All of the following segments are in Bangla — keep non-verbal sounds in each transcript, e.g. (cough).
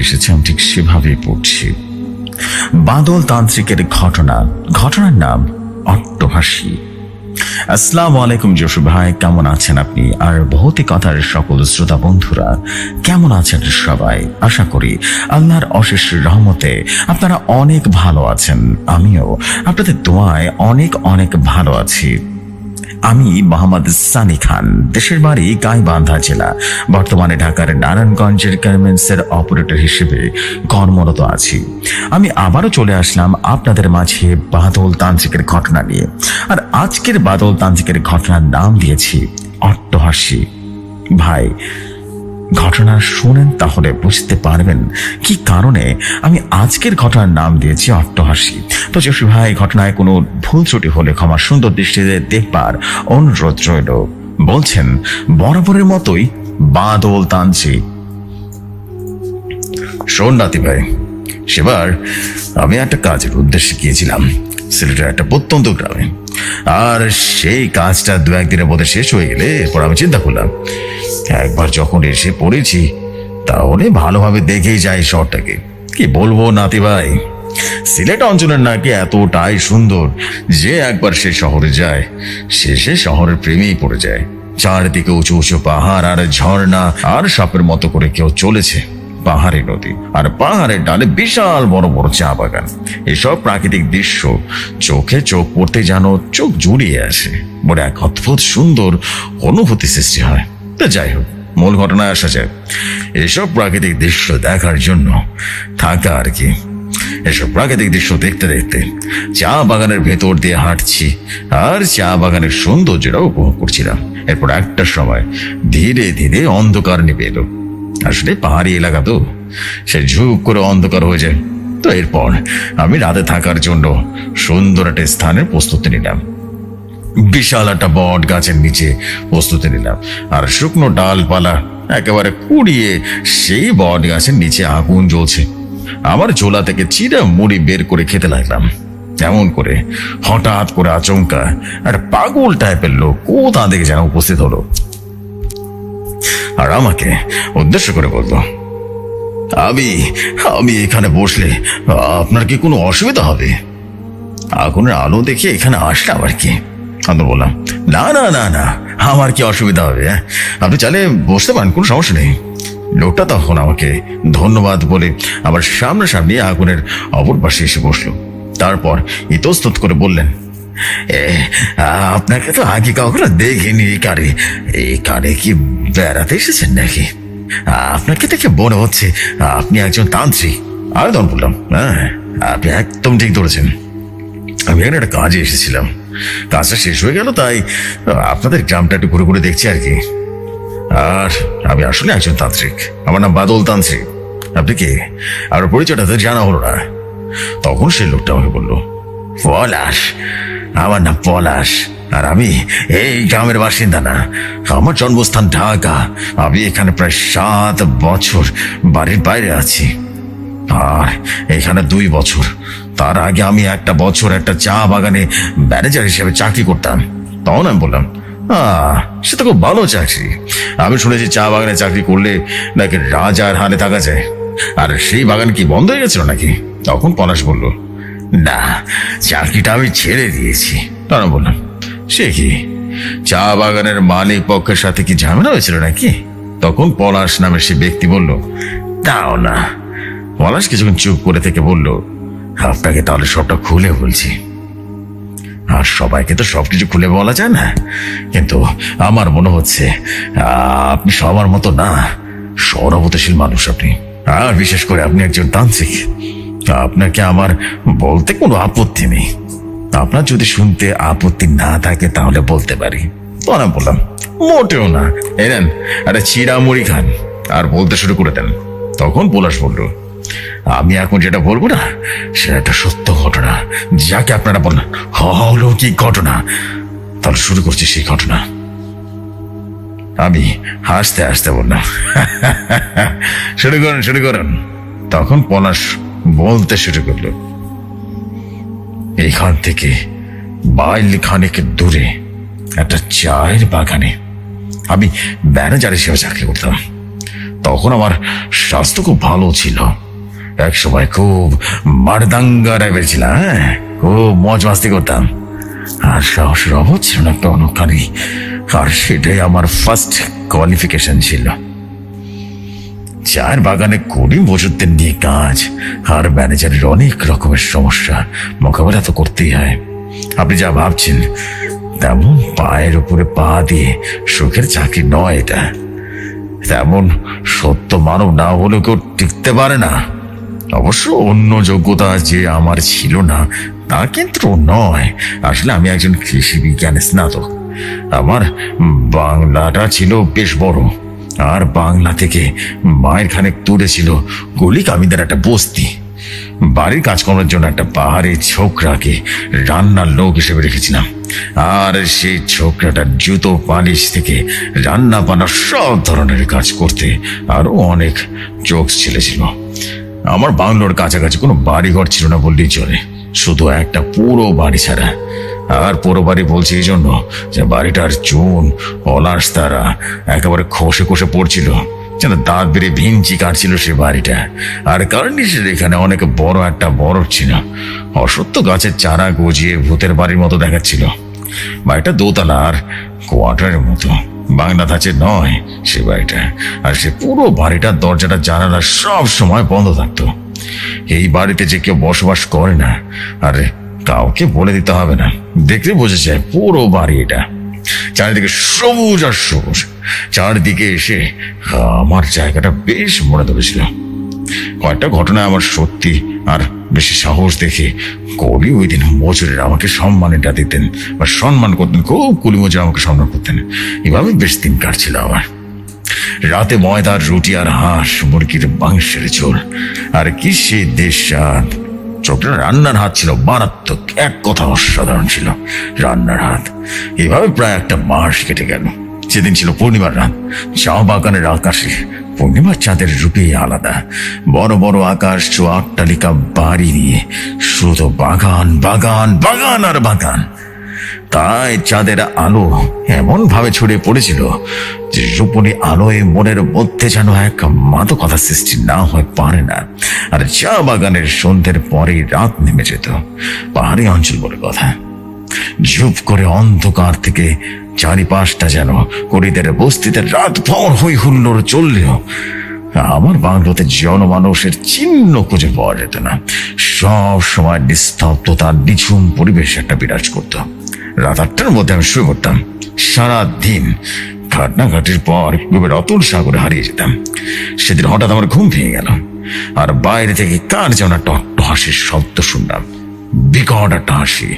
এসেছে, আমি ঠিক সেভাবেই পড়ছি। বাদল তান্ত্রিকের ঘটনা। ঘটনার নাম অট্টহাসি। আসসালামু আলাইকুম যশু ভাই, কেমন আছেন আপনি? আর ভৌতিকতার সকল শ্রোতা বন্ধুরা, কেমন আছেন সবাই? আশা করি আল্লাহর অশেষ রহমতে আপনারা অনেক ভালো আছেন। আমিও আপনাদের দোয়ায় অনেক অনেক ভালো আছি। আমি মোহাম্মদ সানি খান। দেশের বাড়ি গাইবান্ধা জেলা। বর্তমানে ঢাকার নারায়ণগঞ্জের গার্মেন্টসের অপারেটর হিসেবে কর্মরত আছি। আমি আবারও চলে আসলাম আপনাদের মাঝে বাদল তান্ত্রিকের ঘটনা নিয়ে। আর আজকের বাদল তান্ত্রিকের ঘটনার নাম দিয়েছি অট্টহাসি। ভাই ঘটনা শোনেন তাহলে বুঝতে পারবেন কি কারণে আমি আজকের ঘটনার নাম দিয়েছি অট্টহাসি। তো যশী ভাই ঘটনায় কোনো ভুল ত্রুটি হলে ক্ষমা সুন্দর দৃষ্টিতে দেখবার অনুরোধ রইল। বলছেন, বরাবরের মতোই বাদল টানছি। শোন নাতি ভাই, সেবার আমি একটা কাজের উদ্দেশ্যে গিয়েছিলাম। সিলেটের একটা প্রত্যন্ত গ্রামে। আর সেই কাজটা দু একদিনের মধ্যে শেষ হয়ে গেলে এরপর আমি চিন্তা করলাম, একবার যখন এসে পড়েছি, তাহলে ভালোভাবে দেখেই যাই শহরটাকে। কি বলব নাতি ভাই? সিলেট অঞ্চলের নাকি এতটাই সুন্দর যে একবার সে শহরে যায়, সে সে শহরের প্রেমেই পড়ে যায়। চারদিকে উঁচু উঁচু পাহাড় আর ঝর্ণা, আর সাপের মতো করে কেউ চলেছে। পাহাড়ি নদী আর পাহাড়ের ডালে বিশাল বড় বড় চা বাগান। এসব প্রাকৃতিক দৃশ্য চোখে চোখ পড়তে যেন চোখ জুড়িয়ে আসে। বড় এক অদ্ভুত সুন্দর অনুভূতি সৃষ্টি হয়। তা যাই হোক, মূল ঘটনায় আসা যায় এসব প্রাকৃতিক দৃশ্য দেখার জন্য থাকা আর কি। এসব প্রাকৃতিক দৃশ্য দেখতে দেখতে চা বাগানের ভেতর দিয়ে হাঁটছি আর চা বাগানের সৌন্দর্যটা উপভোগ করছিলাম। এরপর একটা সময় ধীরে ধীরে অন্ধকার নেমে এলো। আসলে পাহাড়ি এলাকা তো। সে ঝুঁক করে অন্ধকার হয়ে যায়। তো এরপর আমি রাতে থাকার জন্য সুন্দর একটা স্থানের প্রস্তুতি নিলাম। বিশাল একটা বট গাছের নিচে প্রস্তুতি নিলাম। আর শুকনো ডালপালা, একেবারে কুড়িয়ে সেই বট গাছের নিচে আগুন জ্বলছে। আমার ঝোলা থেকে চিরা মুড়ি বের করে খেতে লাগলাম। এমন করে হঠাৎ করে আচমকা একটা পাগল টাইপের লোক কোথা থেকে যেন উপস্থিত হলো। আর আমাকে উদ্দেশ্য করে বলতো আমি আমি এখানে বসলে আপনার কি কোনো অসুবিধা হবে? আগুনের আলো দেখে এখানে আসলাম আর কি? আমি বললাম, না না না না, আমার কি অসুবিধা হবে হ্যাঁ? আপনি চাইলে বসতে পারেন, কোনো সমস্যা নেই। লোকটা তখন আমাকে ধন্যবাদ বলে আবার সামনাসামনি আগুনের অপর পাশে এসে বসল। তারপর ইতস্তত করে বললেন আপনাকে তো আগে কখনো দেখিনি এই কারে এই কারে কি বেড়াতে এসেছেন নাকি? আপনাকে দেখে মনে হচ্ছে আপনি একজন তান্ত্রিক। আমি তখন বললাম হ্যাঁ আপনি একদম ঠিক ধরেছেন। আমি এখানে একটা কাজে এসেছিলাম। কাজটা শেষ হয়ে গেল, তাই আপনাদের গ্রামটা একটু ঘুরে ঘুরে দেখছি আর কি। আর আমি আসলে একজন তান্ত্রিক। আমার নাম বাদল তান্ত্রিক। আপনি কি? আর পরিচয়টা তো জানা হলো না। তখন সেই লোকটা আমাকে বলল পলাশ আমার নাম পলাশ। আর আমি এই গ্রামের বাসিন্দা না। আমার জন্মস্থান ঢাকা। আমি এখানে প্রায় সাত বছর বাড়ির বাইরে আছি। আর এখানে দুই বছর। তার আগে আমি একটা বছর একটা চা বাগানে ম্যানেজার হিসেবে চাকরি করতাম। তখন আমি বললাম সে তো খুব ভালো চাকরি। আমি শুনেছি চা বাগানে চাকরি করলে নাকি রাজার হালে থাকা যায়। আর সেই বাগান কি বন্ধ হয়ে গেছিল নাকি? তখন পলাশ বলল না, চাকরিটা আমি ছেড়ে দিয়েছি। আমি বললাম সে কি? চা বাগানের মালিক পক্ষের সাথে কি ঝামেলা হয়েছিল নাকি? তখন পলাশ নামের সে ব্যক্তি বলল তাও না। পলাশ কিছুক্ষণ চুপ করে থেকে বলল, আপনাকে তাহলে সবটা খুলে বলছি। আর সবাইকে তো সবকিছু খুলে বলা যায় না। কিন্তু আমার মনে হচ্ছে, আপনি সবার মতো না সরবতশীল মানুষ আপনি। আর বিশেষ করে আপনি একজন তান্ত্রিক। আপনাকে আমার বলতে কোনো আপত্তি নেই আপনার যদি শুনতে আপত্তি না থাকে তাহলে বলতে পারি আমি বললাম মোটেও না এই নেন একটা চিরা মুড়ি খান আর বলতে শুরু করে দেন তখন পলাশ বলল আমি এখন যেটা বলব না সেটা একটা সত্য ঘটনা যাকে আপনারা বলেন অলৌকিক ঘটনা তাহলে শুরু করছি সেই ঘটনা আমি হাসতে হাসতে বললাম শুরু করুন শুরু করুন তখন পলাশ বলতে শুরু করল, এইখান থেকে বাইল খানেক দূরে একটা চায়ের বাগানে আমি ম্যানেজার হিসেবে চাকরি করতাম। তখন আমার স্বাস্থ্য খুব ভালো ছিল। এক সময় খুব মারদাঙ্গা টাইপের ছিলাম হ্যাঁ? খুব মজ মাস্তি করতাম। আর সাহসের অভাব ছিল না একটা অনুকারী আর সেটাই আমার ফার্স্ট কোয়ালিফিকেশন ছিল। চায়ের বাগানে কুড়ি মজুরদের নিয়ে কাজ। আর ম্যানেজারের অনেক রকমের সমস্যা। মোকাবেলা তো করতেই হয়। আপনি যা ভাবছেন, তেমন পায়ের উপরে পা দিয়ে সুখের চাকরি নয় এটা। তেমন সত্য মানব না হলে কেউ টিকতে পারে না। অবশ্য অন্য যোগ্যতা যে আমার ছিল না, তা কিন্তু নয়। আসলে আমি একজন কৃষি বিজ্ঞানের স্নাতক। আমার বাংলাটা ছিল বেশ বড়। আর বাংলা থেকে মায়ের খানেক দূরে ছিল গলি কামিদের একটা বস্তি। বাড়ির কাজকর্মের জন্য একটা পাহাড়ি ছোকরাকে রান্নার লোক হিসেবে রেখেছিলাম। আর সেই ছোকরাটার জুতো, পালিশ থেকে রান্না বান্না সব ধরনের কাজ করতে আরও অনেক চোখ ছেলেছিল। আমার বাংলোর কাছাকাছি কোনো বাড়িঘর ছিল না বললেই চলে। শুধু একটা পুরো বাড়ি ছাড়া। আর পুরো বাড়ি বলছি এই জন্য যে বাড়িটার চুন, পলাশ তারা একেবারে খসে খসে পড়ছিল। যেন দাঁত বেড়ে ভিঞ্চি কাটছিল সে বাড়িটা। আর কার্নিশের এখানে অনেক বড় একটা বরফ ছিল। অসত্য গাছের চারা গজিয়ে ভূতের বাড়ির মতো দেখাচ্ছিল। বাড়িটা দোতলা আর কোয়ার্টারের মতো। বাংলা ধাঁচের নয় সে বাড়িটা। আর সে পুরো বাড়িটার দরজাটা, জানালা সব সময় বন্ধ থাকতো। এই বাড়িতে যে কেউ বসবাস করে না, আর কাউকে বলে দিতে হবে না। দেখতে বোঝা যায় পুরো বাড়ি এটা। চারিদিকে সবুজ আর সবুজ। চারিদিকে এসে, আমার জায়গাটা বেশ মনে ধরেছিল। কয়েকটা ঘটনা আমার সত্যি আর বেশি সাহস দেখে কবি ওই দিন মজুরের আমাকে সম্মানটা দিতেন বা সম্মান করতেন, খুব কুলি মজুর আমাকে সম্মান করতেন। এভাবে বেশ দিন কাটছিল আমার। রাতে ময়দার রুটি আর হাঁস, মুরগির মাংসের ঝোল। আর কি সে দেশ ছোটটা রান্নার হাত ছিল মারাত্মক, এক কথা অসাধারণ ছিল রান্নার হাত। এভাবে প্রায় একটা মাস কেটে গেল। সেদিন ছিল পূর্ণিমার রাত। চা বাগানের আকাশে পূর্ণিমার চাঁদের রূপেই আলাদা। বড় বড় আকাশ ছোয়া অট্টালিকা বাড়ি নিয়ে, শুধু বাগান বাগান বাগান আর বাগান। তাই চাঁদের আলো এমন ভাবে ছড়িয়ে পড়েছিল যে রূপণী আলোয় মনের মধ্যে যেন এক মাদকতা সৃষ্টি না হয়ে পারে না। আর চা বাগানের সন্ধ্যের পরেই রাত নেমে যেত। পাহাড়ি অঞ্চল বলে কথা। ঝুপ করে অন্ধকার থেকে চারিপাশটা যেন করিদের বস্তিতে রাত ভর হই হুল্লোড় চললেও আমার বাংলোতে জনমানুষের চিহ্ন খুঁজে পাওয়া যেত না। সব সময় নিস্তব্ধতা, নিঝুম পরিবেশ একটা বিরাজ করত। রাত আটটার মধ্যে আমি শুয়ে করতাম সারা দিন ঘাটনাঘাটির পর গভীর অতুল সাগরে হারিয়ে যেতাম। সেদিন হঠাৎ আমার ঘুম ভেঙে গেল। আর বাইরে থেকে কার যেন একটা হাসির শব্দ শুনলাম। বিকট একটা হাসি।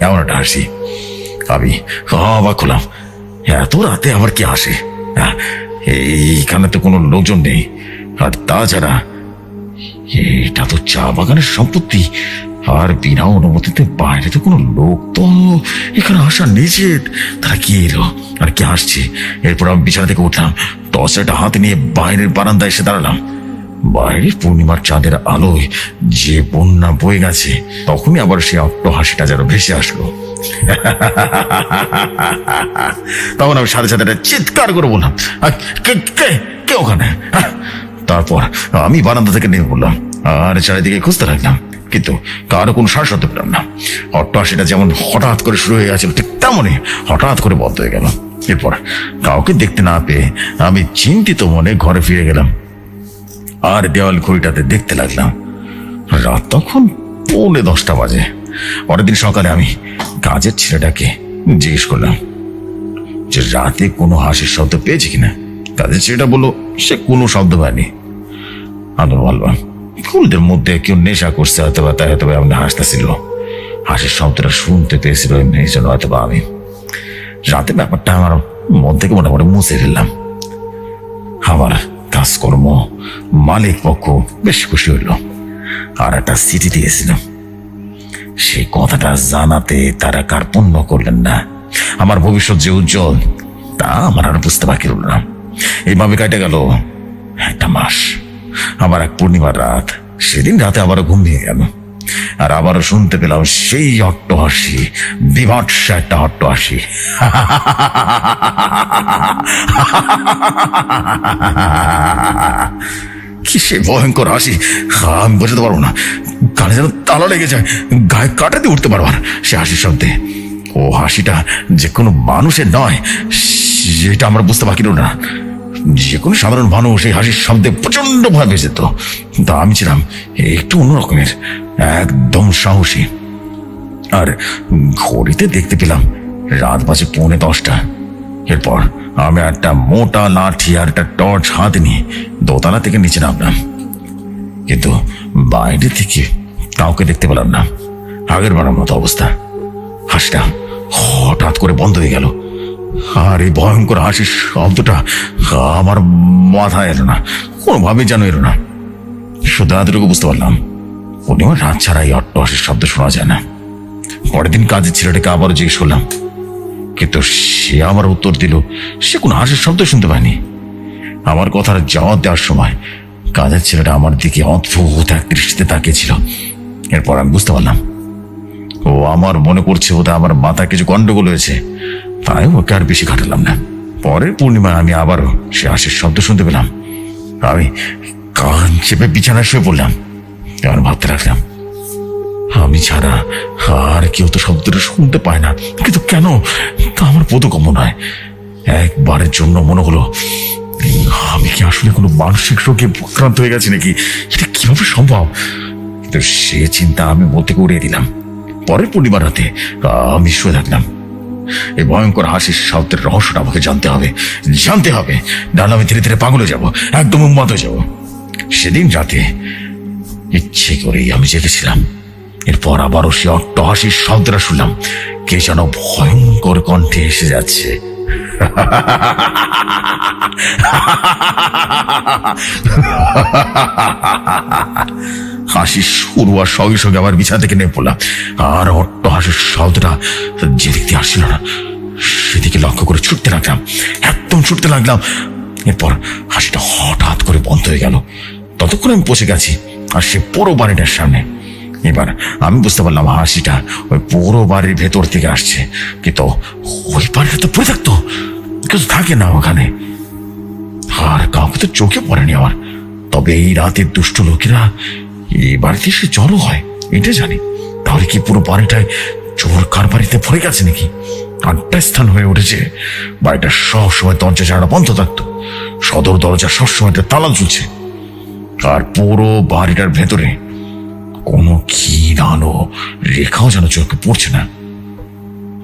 এমন একটা হাসি। আমি অবাক হলাম। এত রাতে আবার কে আসে? হ্যাঁ, এইখানে তো কোনো লোকজন নেই। আর তাছাড়া এটা তো চা বাগানের সম্পত্তি। আর বিনা অনুমতিতে বাইরে তো কোনো লোক তো এখানে আসা নিষেধ। তারা কি এলো? আর কে আসছে? এরপর আমি বিছানা থেকে উঠলাম টসেটা হাত নিয়ে বাইরের বারান্দায় এসে দাঁড়ালাম। বাইরে পূর্ণিমার চাঁদের আলোয় যে বন্যা বয়ে গেছে তখনই আবার সে অট্ট হাসিটা যেন ভেসে আসলো। (laughs) তখন আমি সাথে সাথে চিৎকার করে বললাম "আ, কে কে ওখানে? আহ!" তারপর আমি বারান্দা থেকে নেমে পড়লাম আর চারিদিকে খুঁজতে লাগলাম কিন্তু কারও কোনো শ্বাস হতে পেলাম না। অট্টহাসিটা যেমন হঠাৎ করে শুরু হয়ে গেছিল ঠিক তেমনই হঠাৎ করে বন্ধ হয়ে গেল। এরপর কাউকে দেখতে না পেয়ে আমি চিন্তিত মনে ঘরে ফিরে গেলাম। আর দেওয়াল ঘড়িটাতে দেখতে লাগলাম। রাত তখন পৌনে দশটা বাজে। পরের দিন সকালে আমি কাজের ছেলেটাকে জিজ্ঞেস করলাম যে, রাতে কোনো হাসির শব্দ পেয়েছে কিনা? কাজের ছেলেটা বলল, সে কোনো শব্দ পায়নি। আমি বললাম ফুলদের মধ্যে কেউ নেশা করছে হয়তো বা তাই হয়তো এমন হাসতেছিল। হাসির শব্দটা শুনতে পেয়েছিল এই জন্য হয়তো বা আমি রাতে ব্যাপারটা আমার মন থেকে মোটামুটি মুছে ফেললাম। আমার কাজকর্ম, মালিক পক্ষ বেশ খুশি হইল। আর একটা সিটি দিয়েছিল। সেই কথাটা জানাতে তারা কার কার্পণ্য করলেন না। আমার ভবিষ্যৎ যে উজ্জ্বল, তা আমার আর বুঝতে বাকি রইল না। এইভাবে কাটে গেল একটা মাস। আমার এক পূর্ণিমার রাত, সেদিন রাতে আবার ঘুম ভেঙে গেল। আর আবারও শুনতে পেলাম সেই অট্ট হাসি বিভৎস একটা অট্ট হাসি কি সে ভয়ঙ্কর হাসি? আমি বোঝাতে পারব না। কানে যেন তালা লেগে যায়, গায়ে কাটা দিয়ে উঠতে পারব না সে হাসির শব্দে। ও হাসিটা যে কোনো মানুষের নয়, সেটা আমরা বুঝতে বাকি না। যে কোনো সাধারণ মানুষ এই হাসির শব্দে প্রচণ্ড ভয় পেয়ে যেত কিন্তু আমি ছিলাম একটু অন্যরকমের একদম সাহসী। আর ঘড়িতে দেখতে পেলাম রাত বাজে পৌনে দশটা। এরপর আমি একটা মোটা লাঠি আর একটা টর্চ হাতে নিয়ে দোতলা থেকে নিচে নামলাম। কিন্তু বাইরে থেকে কাউকে দেখতে পেলাম না। আগের বারের মতো অবস্থা। হাসিটা হঠাৎ করে বন্ধ হয়ে গেল। আর এই ভয়ঙ্কর হাসির শব্দটা আমার মাথায় এলো না। কোনোভাবে যেন এলো না। শুধু এতটুকু বুঝতে পারলাম পূর্ণিমার রাত ছাড়া এই অট্ট হাসির শব্দ শোনা যায় না। পরের দিন কাজের ছেলেটাকে আবারও জিজ্ঞেস করলাম, কিন্তু সে আমার উত্তর দিল, সে কোনো হাসির শব্দ শুনতে পায়নি। আমার কথার জবাব দেওয়ার সময় কাজের ছেলেটা আমার দিকে অদ্ভুত এক দৃষ্টিতে তাকিয়েছিল। এরপর আমি বুঝতে পারলাম, ও আমার মনে করছে ওটা আমার মাথায় কিছু গন্ডগোল হয়েছে। তাই ওকে আর বেশি ঘাটালাম না। পরের পূর্ণিমায় আমি আবারও সে হাসির শব্দ শুনতে পেলাম। আমি কান চেপে বিছানায় শুয়ে পড়লাম। এবার ভাবতে রাখলাম আমি ছাড়া আর কেউ তো শব্দটা শুনতে পায় না। কিন্তু কেন? তা আমার বোধগম্য নয়। একবারের জন্য মনে হলো, আমি কি আসলে কোনো মানসিক রোগে আক্রান্ত হয়ে গেছি নাকি? এটা কীভাবে সম্ভব? সে চিন্তা আমি থেকে উড়িয়ে দিলাম। পরের পূর্ণিমার রাতে আমি শুয়ে থাকলাম। এই ভয়ঙ্কর হাসির শব্দের রহস্যটা আমাকে জানতে হবে। জানতে হবে। নাহলে আমি ধীরে ধীরে পাগল যাব। একদম উন্মাদ হয়ে যাব। সেদিন রাতে ইচ্ছে করেই আমি জেগেছিলাম। এরপর আবারও সে অট্ট হাসির শব্দটা শুনলাম। কে যেন ভয়ঙ্কর কণ্ঠে এসে যাচ্ছে। (laughs) হাসির শুরু আর সঙ্গে সঙ্গে আমার বিছানা থেকে নেমে পড়লাম। আর অট্ট হাসির শব্দটা যেদিক দিয়ে আসছিল না, সেদিকে লক্ষ্য করে ছুটতে লাগলাম। একদম ছুটতে লাগলাম। এরপর হাসিটা হঠাৎ করে বন্ধ হয়ে গেল। ততক্ষণ আমি পৌঁছে গেছি, আর সে পুরো বাড়িটার সামনে। এবার আমি বুঝতে পারলাম হাসিটা ওই পুরো বাড়ির ভেতর থেকে আসছে। কিন্তু ওই বাড়িটা তো পড়ে থাকতো তো থাকে না ওখানে। আর কাউকে তো চোখে পড়েনি আমার। তবে এই রাতের দুষ্ট লোকেরা এই বাড়িতে এসে জড়ো হয়, এটা জানি। তাহলে কি পুরো বাড়িটায় চোর কার বাড়িতে ভরে গেছে নাকি? আড্ডা স্থান হয়ে উঠেছে। বাড়িটা সব সময় দরজা জানালা বন্ধ থাকতো। সদর দরজা সবসময় তালা ঝুলছে আর পুরো বাড়িটার ভেতরে কোনো ক্ষীণ আলো রেখাও যেন চোখে পড়ছে না।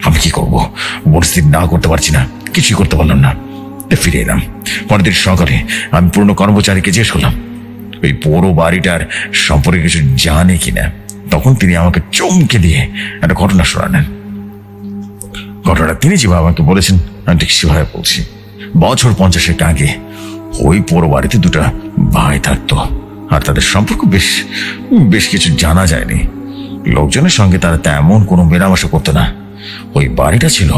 আমি কি করব? পরিস্থিতি না করতে পারছি না। কিছুই করতে পারলাম না। ফিরে এলাম। পরের দিন সকালে আমি পুরনো কর্মচারীকে জিজ্ঞেস করলাম ওই পুরো বাড়িটার সম্পর্কে কিছু জানে কিনা। তখন তিনি আমাকে চমকে দিয়ে একটা ঘটনা শোনালেন। ঘটনাটা তিনি যেভাবে আমাকে বলেছেন, আমি ঠিক সেভাবে বলছি। বছর পঞ্চাশের আগে ওই পুরো বাড়িতে দুটা ভাই থাকতো, আর তাদের সম্পর্ক বেশ বেশ কিছু জানা যায়নি। লোকজনের সঙ্গে তারা তেমন কোনো মেলামেশা করতো না। ওই বাড়িটা ছিল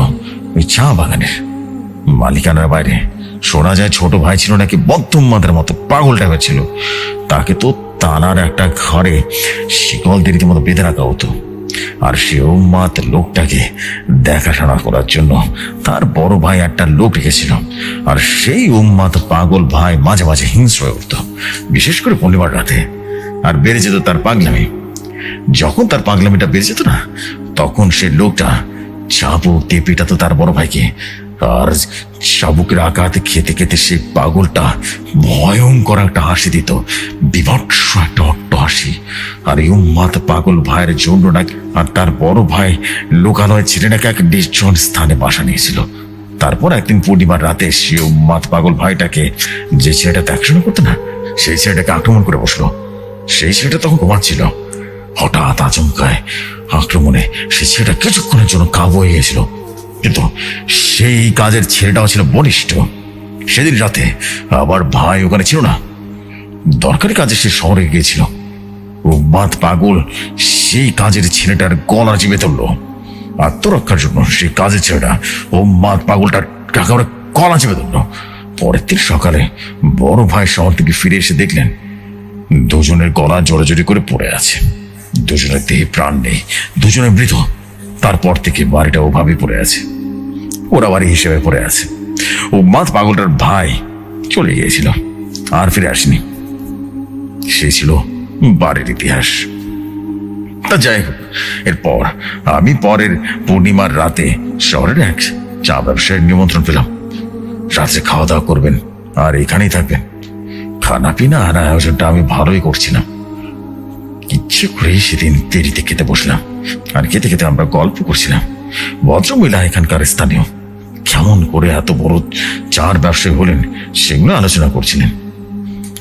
ওই চা বাগানের। মালিকানার বাইরে শোনা যায় ছোট ভাই ছিল নাকি বদ্ধমাদের মতো পাগল টাইপের ছিল। তাকে তো তানার একটা ঘরে শিকল দিয়ে রীতিমতো বেঁধে রাখা হতো। আর সে উম্মাদ লোকটাকে দেখাশোনা করার জন্য তার বড় ভাই একটা লোক রেখেছিল। আর সেই উম্মাদ পাগল ভাই মাঝে মাঝে হিংস্র হয়ে উঠত, বিশেষ করে পূর্ণিমার রাতে। আর বেড়ে যেত তার পাগলামি। যখন তার পাগলামিটা বেড়ে যেত না, তখন সে লোকটা চাবুক দিয়ে পিটাতো তার বড় ভাইকে। আর চাবুকের আঘাতে খেতে খেতে সে পাগলটা ভয়ঙ্কর একটা হাসি দিত, বিভৎস একটা অট্ট হাসি। আর এই উম্মাদ পাগল ভাইয়ের জন্য নাকি, আর তার বড় ভাই লোকালয় ছেলে নাকি এক নির্জন স্থানে বাসা নিয়েছিল। তারপর একদিন পূর্ণিমার রাতে সে উম্মাদ পাগল ভাইটাকে যে ছেলেটা দেখাশোনা করতো না, সেই ছেলেটাকে আক্রমণ করে বসল। সেই ছেলেটা তখন ঘুমাচ্ছিল। হঠাৎ আচমকায় আক্রমণে সে ছেলেটা কিছুক্ষণের জন্য কাবু হয়ে গেছিল কিন্তু সেই কাজের ছেলেটাও ছিল বলিষ্ঠ। সেদিন রাতে আবার ভাই ওখানে ছিল না। দরকারি কাজে সে শহরে গিয়েছিল। উম্মাদ পাগল, সেই কাজের ছেলেটার গলা চিপে ধরলো। আত্মরক্ষার জন্য সেই কাজের ছেলেটা ও উম্মাদ পাগলটার একেবারে গলা চেপে ধরলো। পরের দিন সকালে বড় ভাই শহর থেকে ফিরে এসে দেখলেন, দুজনের গলা জড়াজড়ি করে পড়ে আছে। দুজনের দেহে প্রাণ নেই দুজনে মৃত। তারপর থেকে বাড়িটা ওভাবে পড়ে আছে। ওরা বাড়ি হিসেবে পড়ে আছে। ও মাত পাগলটার ভাই চলে গিয়েছিল, আর ফিরে আসেনি। সে ছিল বাড়ির ইতিহাস। তা যাই হোক, এরপর আমি পরের পূর্ণিমার রাতে শহরের এক চা ব্যবসায়ের নিমন্ত্রণ পেলাম। রাত্রে খাওয়া দাওয়া করবেন, আর এখানেই থাকবেন। খানা পিনা আর আয়োজনটা আমি ভালোই করছিলাম। ইচ্ছে করেই সেদিন দেরিতে খেতে বসলাম, আর খেতে খেতে আমরা গল্প করছিলাম। ভদ্রমহিলা এখানকার স্থানীয়। কেমন করে এত বড় চার ব্যবসায়ী হলেন, সেগুলো আলোচনা করছিলেন।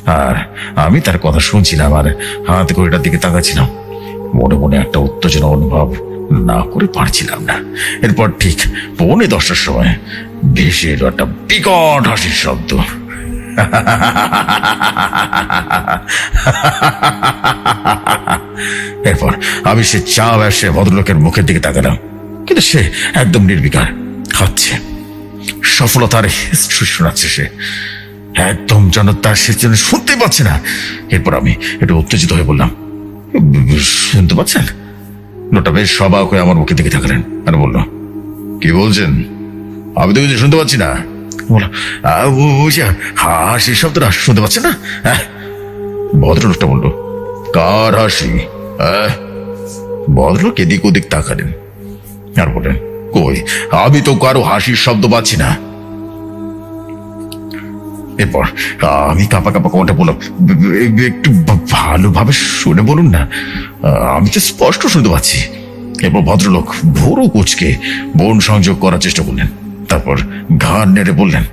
আর আমি তার কথা শুনছিলাম আর হাত ঘড়িটার দিকে তাকাচ্ছিলাম। মনে মনে একটা উত্তেজনা অনুভব না করে পারছিলাম না। এরপর ঠিক পৌনে দশটার সময় ভেসে এলো একটা বিকট হাসির শব্দ। এরপর আমি সে চা ব্যবসায় ভদ্রলোকের মুখের দিকে তাকালাম। কিন্তু সে একদম নির্বিকার। খাচ্ছে। সফলতার হিস্ট্রি শোনাচ্ছে সে। একদম যেন তার সে যেন শুনতে পাচ্ছে না। এরপর আমি একটু উত্তেজিত হয়ে বললাম শুনতে পাচ্ছেন? লোকটা বেশ সবাক হয়ে আমার মুখে দিকে তাকালেন। আর বলল কি বলছেন? আমি তো কিছু শুনতে পাচ্ছি না। বললাম "আহ, ও- ওই যে হাসি শব্দটা শুনতে পাচ্ছেন না? হ্যাঁ? ভদ্রলোকটা বলল কার হাসি? হ্যাঁ? ভদ্রলোক এদিক ওদিক তাকালেন। আর বলেন কই? আমি তো কারও হাসির শব্দ পাচ্ছি না। এরপর আমি কাপা কাপা কোনটা বললাম, "ব- ব- একটু ভালোভাবে শুনে বলুন না। আমি তো স্পষ্ট শুনতে পাচ্ছি। এরপর ভদ্রলোক ভোরও কুচকে বোন সংযোগ করার চেষ্টা করলেন। তারপর ঘাড় নেড়ে বললেন,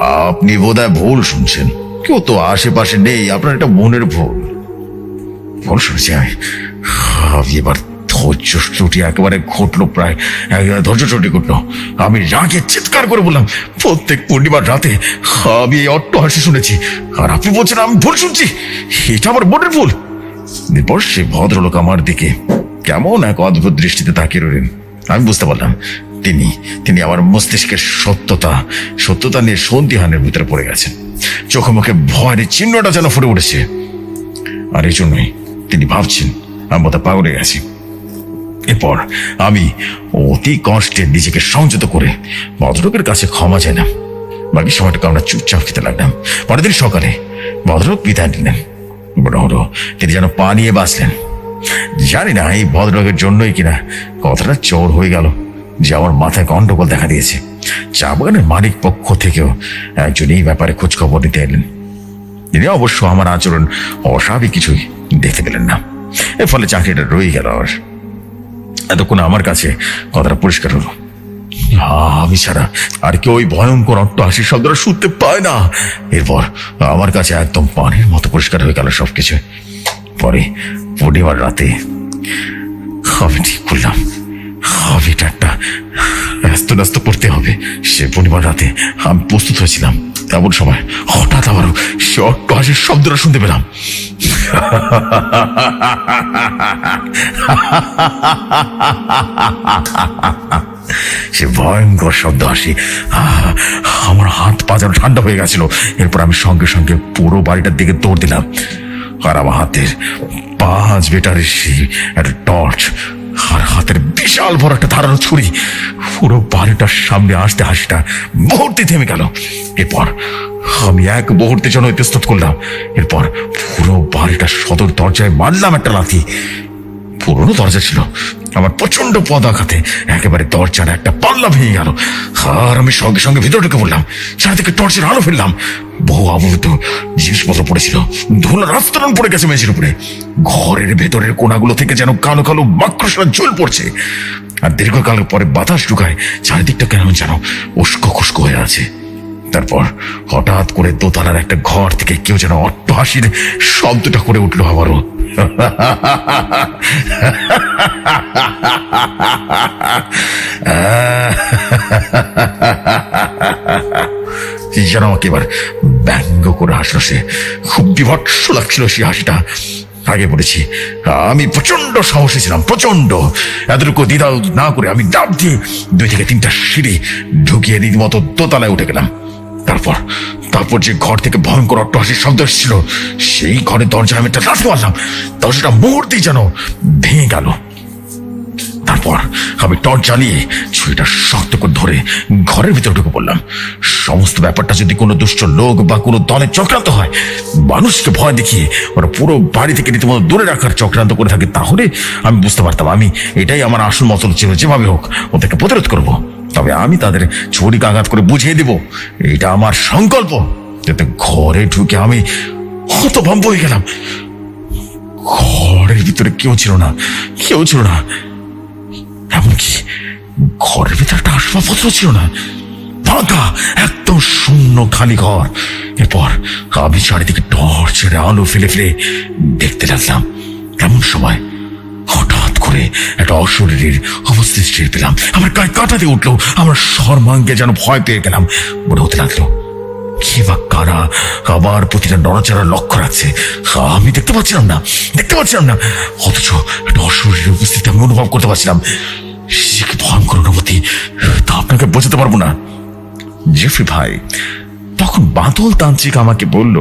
আপনি বোধহয় ভুল শুনছেন। কেউ তো আশেপাশে নেই, আপনার একটা মনের ভুল। ভুল শুনেছি আমি এবার ধৈর্য ত্রুটি একেবারে ঘটলো প্রায় ধৈর্য ত্রুটি ঘটলো। আমি রাগে চিৎকার করে বললাম, প্রত্যেক পূর্ণিমার রাতে আমি এই অট্ট হাসি শুনেছি, আর আপনি বলছেন আমি ভুল শুনছি, এটা আমার মনের ভুল। এরপর সে ভদ্রলোক আমার দিকে কেমন এক অদ্ভুত দৃষ্টিতে তাকিয়ে রইলেন। আমি বুঝতে পারলাম, তিনি তিনি আমার মস্তিষ্কের সত্যতা সত্যতা নিয়ে সন্ধিহানের ভিতরে পড়ে গেছেন। চোখে মুখে ভয়ের চিহ্নটা যেন ফুটে উঠেছে। আর এই জন্যই তিনি ভাবছেন, আমি বোধহয় পাগলে গেছি। এরপর আমি অতি কষ্টে নিজেকে সংযত করে ভদ্রলোকের কাছে ক্ষমা চাইলাম বাকি সময়টাকে আমরা চুপচাপ খেতে লাগলাম। পরের দিন সকালে ভদ্রলোক বিদায় নিলেন। হলো তিনি যেন পা নিয়ে বাঁচলেন। জানি না এই ভদ্রলোকের জন্যই কিনা কথাটা চোর হয়ে গেল যে আমার মাথায় গন্ডগোল দেখা দিয়েছে। চা বাগানের মালিক পক্ষ থেকেও একজন এই ব্যাপারে খোঁজখবর নিতে এলেন। তিনি অবশ্য আমার আচরণ অস্বাভাবিক কিছুই দেখতে পেলেন না। এর ফলে চাকরিটা রয়ে গেল আর এতক্ষণ আমার কাছে কথাটা পরিষ্কার হলো। আমি ছাড়া আর কেউ ওই ভয়ঙ্কর অট্ট হাসির শব্দটা শুনতে পায় না। এরপর আমার কাছে একদম পানির মতো পরিষ্কার হয়ে গেল সবকিছু। পরে পূর্ণিমার রাতে আমি ঠিক করলাম। আমি একটা ব্যস্ত ব্যস্ত করতে হবে। সে পূর্ণিমার রাতে আমি প্রস্তুত হয়েছিলাম। এমন সময় হঠাৎ সে অট্ট হাসির শব্দটা শুনতে পেলাম। সে ভয়ঙ্কর শব্দ আহ, আমার হাত পা যেন ঠান্ডা হয়ে গেছিল। এরপর আমি সঙ্গে সঙ্গে পুরো বাড়িটার দিকে দৌড় দিলাম। আর আমার হাতের পাঁচ বেটারের সেই একটা টর্চ আর হাতের বিশাল বড় একটা ধারালো ছুরি। পুরো বাড়িটার সামনে আসতে হাসিটা মুহূর্তে থেমে গেল। এরপর আমি এক মুহূর্তে যেন ইতস্তত করলাম। এরপর পুরো বাড়িটার সদর দরজায় মারলাম একটা লাথি। পুরনো দরজা ছিল। আমার প্রচণ্ড পদাঘাতে একেবারে দরজার একটা পাল্লা ভেঙে গেল। আর আমি সঙ্গে সঙ্গে ভিতরে ঢুকে পড়লাম চারিদিকে টর্চের আলো ফেললাম। বহু অবহিত জিনিসপত্র পড়েছিল, ধুলো রাস্তারণ পড়ে গেছে মেঝের উপরে। ঘরের ভেতরের কোনাগুলো থেকে যেন কালো কালো মাকড়সার ঝোল পড়ছে। আর দীর্ঘকাল পরে বাতাস ঢুকায় চারিদিকটা কেন যেন উস্কো খুস্কো হয়ে আছে। তারপর হঠাৎ করে দোতলার একটা ঘর থেকে কেউ যেন অট্ট হাসির শব্দটা করে উঠল আবারও যেন আমাকে এবার ব্যঙ্গ করে হাসলো সে। খুব বিভৎস লাগছিল সে হাসিটা। আগে বলেছি, আমি প্রচণ্ড সাহসী ছিলাম প্রচণ্ড এতটুকু দ্বিধা না করে আমি ডাব দিয়ে দুই থেকে তিনটা সিঁড়ি ঢুকিয়ে রীতিমতো দোতলায় উঠে গেলাম। তারপর তারপর যে ঘর থেকে ভয়ঙ্কর অট্টহাসির শব্দ এসেছিল, সেই ঘরের দরজায় আমি একটা লাথি মারলাম। দরজাটা মুহূর্তেই যেন ভেঙে গেল। তারপর আমি টর্চ জ্বালিয়ে ছুরিটা শক্ত করে ধরে ঘরের ভিতরে ঢুকে পড়লাম। সমস্ত ব্যাপারটা যদি কোনো দুষ্ট লোক বা কোনো দলের চক্রান্ত হয়, মানুষকে ভয় দেখিয়ে ওরা পুরো বাড়ি থেকে রীতিমতো দূরে রাখার চক্রান্ত করে থাকে, তাহলে আমি বুঝতে পারতাম, আমি এটাই আমার আসল মতন ছিল। যেভাবে হোক, ওদেরকে প্রতিরোধ করব। তবে আমি তাদের ছুরিকে আঘাত করে বুঝিয়ে দেব। এটা আমার সংকল্প। যাতে ঘরে ঢুকে আমি হতভম্ব হয়ে গেলাম। ঘরের ভিতরে কেউ ছিল না, কেউ ছিল না। এমনকি ঘরের ভিতরে একটা আসবাবপত্র ছিল না। ফাঁকা, একদম শূন্য খালি ঘর। এরপর আমি চারিদিকে টর্চের আলো ফেলে ফেলে দেখতে লাগলাম। এমন সময় হঠাৎ করে একটা অশরীরের অবস্থিত টের পেলাম। আমার গায়ে কাটাতে উঠল। আমার সর্বাঙ্গে যেন ভয় পেয়ে গেলাম। মনে হতে লাগল, কে বা কারা আবার প্রতিটা নড়াচড়া লক্ষ্য রাখছে আমি দেখতে পাচ্ছিলাম না, দেখতে পাচ্ছিলাম না। অথচ একটা অশরীরের উপস্থিতি আমি অনুভব করতে পারছিলাম। সে কি ভয়ঙ্কর অনুভূতি? তা আপনাকে বোঝাতে পারব না। জেফরি ভাই, তখন বাদল তান্ত্রিক আমাকে বলল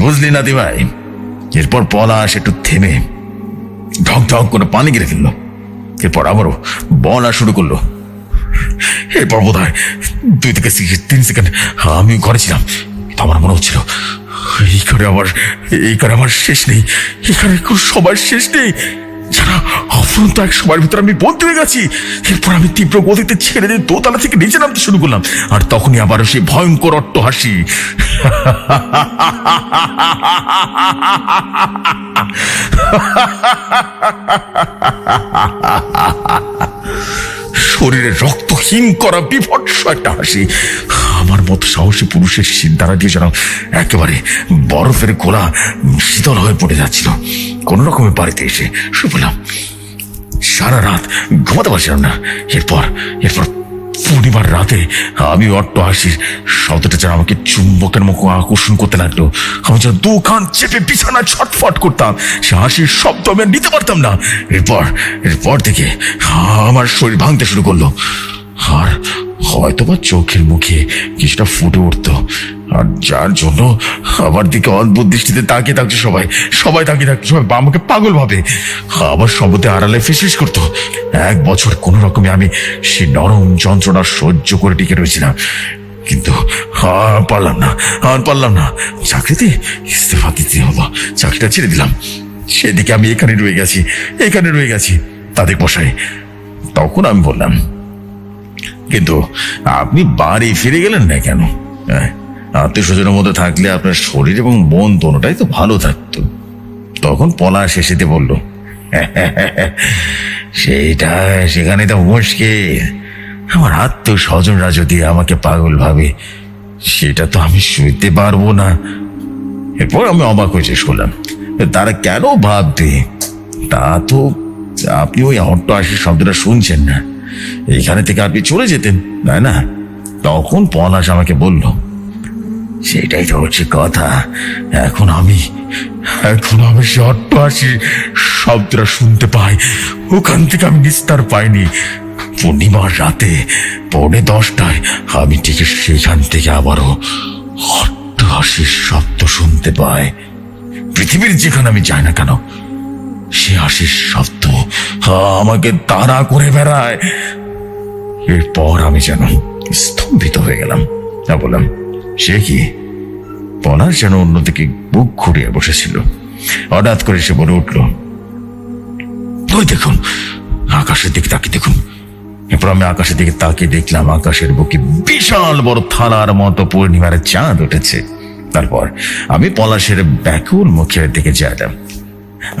বুঝলি না দি ভাই, এরপর পলাশ একটু থেমে ঢক ঢক করে পানি গিরে ফেলল। এরপর আবারও বলা শুরু করল। এরপর বোধ হয় দুই থেকে তিন সেকেন্ড আমি ঘরে ছিলাম। আমার মনে হচ্ছিল, এই করে আমার এই করে আমার শেষ নেই। এখানে সবার শেষ নেই। যারা অফুরন্ত এক সময়ের ভিতরে আমি বলতে হয়ে গেছি। এরপর আমি তীব্র গতিতে ছেড়ে দিয়ে দোতলা থেকে নিচে নামতে শুরু করলাম। আর তখনই আবারও সেই ভয়ঙ্কর অট্ট হাসি। শরীরে রক্তহীন করা বিভৎস একটা হাসি। আমার মতো সাহসী পুরুষের দ্বারা দিয়ে যেন একেবারে বরফের গোলা শীতল হয়ে পড়ে যাচ্ছিল। কোন রকমের বাড়িতে এসে শুয়ে পড়লাম। সারা রাত ঘুমাতে পারছিলাম না। এরপর এরপর পূর্ণিমার রাতে আমি অট্ট হাসির শব্দটা যেন আমাকে চুম্বকের মুখ আকর্ষণ করতে লাগল। আমি যেন দু কান চেপে বিছানা ছটফট করতাম। সে হাসির শব্দ আমি নিতে পারতাম না। এরপর এরপর থেকে আমার শরীর ভাঙতে শুরু করল। আর হয়তোবা চোখের মুখে কিছুটা ফুটে উঠতো। আর যার জন্য আমার দিকে অদ্ভুত দৃষ্টিতে তাকিয়ে থাকছে সবাই। সবাই তাকিয়ে থাকছে, সবাই আমাকে পাগল ভাবে। আবার সম্বতে আড়ালে ফিসফিস করতো। এক বছর কোন রকমে আমি সে নরম যন্ত্রণা সহ্য করে টিকে রয়েছিলাম। কিন্তু আর পারলাম না, আর পারলাম না। চাকরিতে ইস্তফা দিতে হলো, চাকরিটা ছেড়ে দিলাম। সেদিকে আমি এখানে রয়ে গেছি, এখানে রয়ে গেছি, তাদের বসায়। তখন আমি বললাম কিন্তু আপনি বাড়ি ফিরে গেলেন না কেন? আত্মীয় স্বজনের মধ্যে থাকলে আপনার শরীর এবং মন দোনোটাই তো ভালো থাকতো। তখন পলাশ এসেতে বলল, সেইটা, সেখানে তো মুশকিল। আমার আত্মীয় স্বজনরা যদি আমাকে পাগল ভাবে। সেটা তো আমি শুইতে পারব না। এরপর আমি অবাক হয়ে শেষ তারা কেন ভাববে? তা তো আপনি ওই অট্ট আশির শব্দটা শুনছেন না। এইখানে থেকে আপনি চলে যেতেন, তাই না? তখন পলাশ আমাকে বলল, সেটাই তো হচ্ছে কথা। এখন আমি এখন আমি সে অট্টহাসির শব্দটা শুনতে পাই। ওখান থেকে আমি নিস্তার পাইনি। পূর্ণিমার রাতে পৌনে দশটায় আমি ঠিক সেখান থেকে আবারও অট্টহাসির শব্দ শুনতে পাই। পৃথিবীর যেখানে আমি যাই না কেন, সে হাসির শব্দ আমাকে তাড়া করে বেড়ায়। এরপর আমি যেন স্তম্ভিত হয়ে গেলাম। তা বললাম, সে কি? পলাশ যেন অন্যদিকে বুক ঘুরিয়ে বসেছিল। হঠাৎ করে সে বলে উঠল, ওই দেখুন, আকাশের দিকে তাকিয়ে দেখুন। এরপর আমি আকাশের দিকে তাকিয়ে দেখলাম, আকাশের বুকে বিশাল বড় থালার মতো পূর্ণিমার চাঁদ উঠেছে। তারপর আমি পলাশের ব্যাকুল মুখের দিকে চাইলাম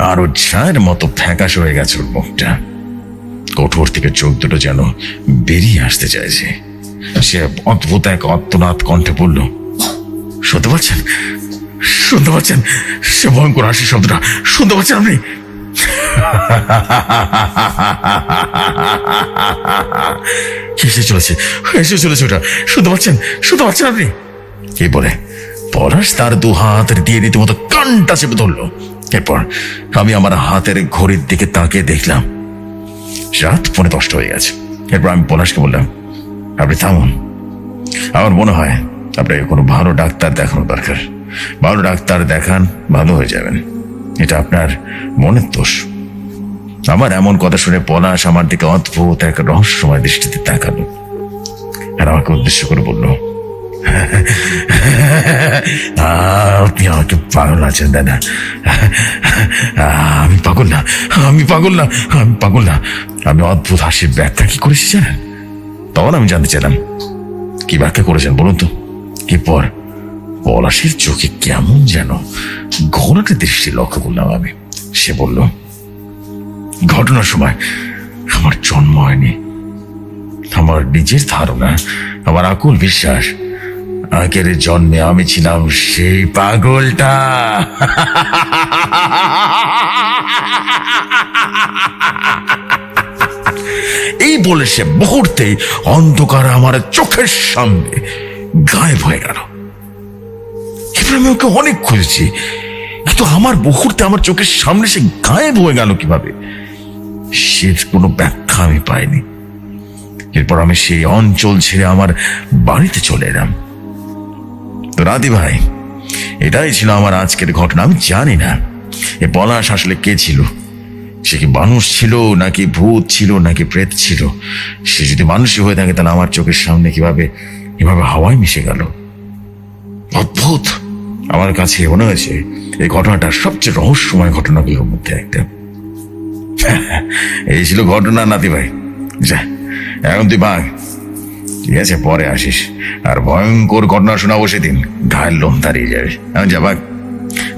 আর ছায়ের মতো ফ্যাকাশ হয়ে গেছে ওর মুখটা। কঠোর থেকে চোখ দুটো যেন বেরিয়ে আসতে চাইছে। সে অদ্ভুত এক অত্তনাথ কণ্ঠে বলল, শুনতে পাচ্ছেন? শুনতে পাচ্ছেন? সে ভয়ঙ্কর হাসি শব্দটা। শুনতে পাচ্ছেন আপনি? এসে চলেছে এসে চলেছে ওটা। শুনতে পাচ্ছেন? শুনতে পাচ্ছেন আপনি? কি বলে? পলাশ তার দু হাত দিয়ে রীতিমতো কানটা চেপে ধরলো। এরপর আমি আমার হাতের ঘড়ির দিকে তাকিয়ে দেখলাম, রাত পৌনে দশটা হয়ে গেছে। এরপর আমি পলাশকে বললাম, আপনি থামুন। আমার মনে হয় আপনাকে কোনো ভালো ডাক্তার দেখানো দরকার। ভালো ডাক্তার দেখান, ভালো হয়ে যাবেন। এটা আপনার মনের দোষ। আমার এমন কথা শুনে পলাশ আমার দিকে অদ্ভুত এক রহস্যময় দৃষ্টিতে তাকালো আর আমাকে উদ্দেশ্য করে বলল (laughs) আপনি আমাকে পাগল আছেন, দাদা। আমি পাগল না, আমি পাগল না, আমি পাগল না। আমি অদ্ভুত হাসির ব্যাখ্যা কি করেছি জানেন? তখন আমি জানতে চাইলাম, কি ব্যাখ্যা করেছেন বলুন তো? কি পর পলাশের চোখে কেমন যেন ঘোরাটে দৃষ্টি লক্ষ্য করলাম আমি। সে বলল, ঘটনার সময় আমার জন্ম হয়নি। আমার নিজের ধারণা, আমার আকুল বিশ্বাস আগের জন্মে আমি ছিলাম সেই পাগলটা। এই বলে সে মুহূর্তেই অন্ধকার আমার চোখের সামনে গায়েব হয়ে গেল। এবার আমি ওকে অনেক খুঁজেছি কিন্তু আমার মুহূর্তে আমার চোখের সামনে সে গায়েব হয়ে গেল কীভাবে? সে কোনো ব্যাখ্যা আমি পাইনি। এরপর আমি সেই অঞ্চল ছেড়ে আমার বাড়িতে চলে এলাম। তো রাতি ভাই, এটাই ছিল আমার আজকের ঘটনা, আমি জানি না। এ পলাশ আসলে কে ছিল? সে কি মানুষ ছিল, নাকি ভূত ছিল, নাকি প্রেত ছিল? সে যদি মানুষই হয়ে থাকে, তাহলে আমার চোখের সামনে কীভাবে এভাবে হাওয়ায় মিশে গেল? অদ্ভুত! আমার কাছে মনে হয়েছে, এই ঘটনাটা সবচেয়ে রহস্যময় ঘটনাগুলোর মধ্যে একটা। এই ছিল ঘটনা, নাতি ভাই। যা, এখন তুই ভাগ। ঠিক আছে, পরে আসিস। আর ভয়ঙ্কর ঘটনা শোনাবো সেদিন। ঘায়ের লোম দাঁড়িয়ে যাবে। এখন যা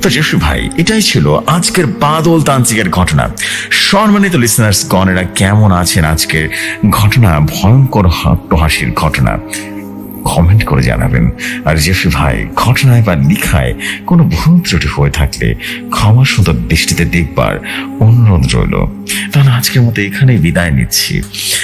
তো যশু ভাই, এটাই ছিল আজকের বাদল তান্ত্রিকের ঘটনা। সম্মানিত লিসনার্স গণেরা কেমন আছেন আজকের ঘটনা? ভয়ঙ্কর হাসির ঘটনা। কমেন্ট করে জানাবেন। আর জেফি ভাই, ঘটনায় বা লিখায় কোনো ভুল ত্রুটি হয়ে থাকলে ক্ষমা সুন্দর দৃষ্টিতে দেখবার অনুরোধ রইল। তাহলে আজকের মতো এখানেই বিদায় নিচ্ছি।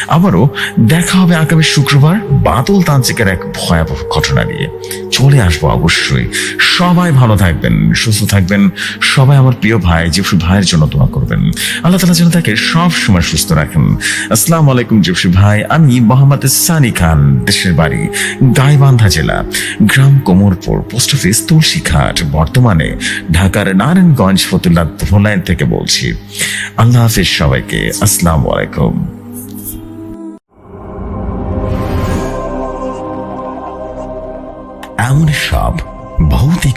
আবারও দেখা হবে আগামী শুক্রবার বাদল তান্ত্রিকের এক ভয়াবহ ঘটনা নিয়ে। চলে আসব অবশ্যই। সবাই ভালো থাকবেন, সুস্থ থাকবেন। সবাই আমার প্রিয় ভাই জেফু ভাইয়ের জন্য দোয়া করবেন। আল্লাহ তালা যেন তাকে সব সময় সুস্থ রাখেন। আসসালামু আলাইকুম জেফু ভাই, আমি মোহাম্মদ সানি খান, দেশের বাড়ি। গাইবান্ধা জেলা, গ্রাম কোমরপুর, পোস্ট অফিস, তুলসীঘাট, বর্তমানে ঢাকার নারায়ণগঞ্জ ফতুল্লা ফোনলাইন থেকে বলছি। আল্লাহ হাফিজ সবাইকে, আসসালাম আলাইকুম। এমন সব ভৌতিক